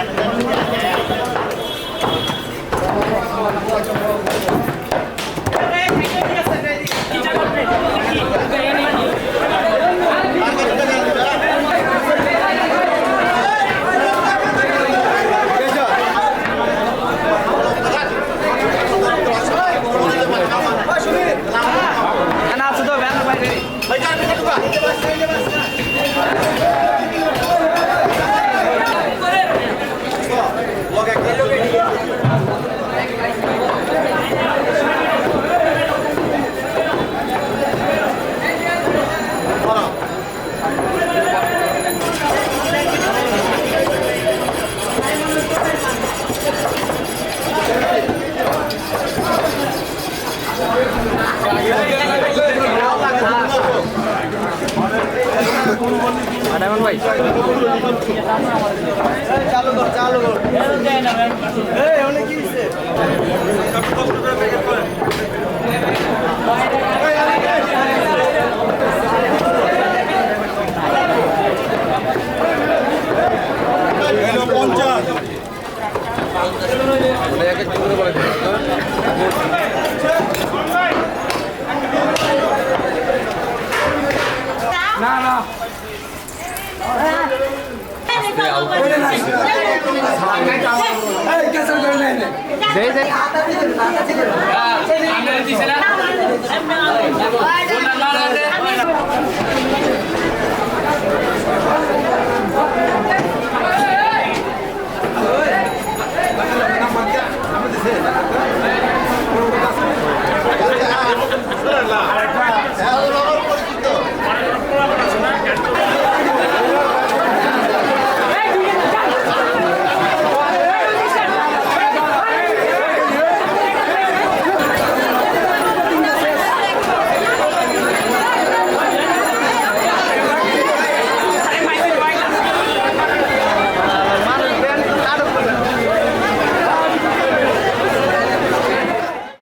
Yeah. Diamond ভাই। চালু কর চালু কর এই অনেক কি হইছে পঞ্চাশ। এক এক করে বলে না না।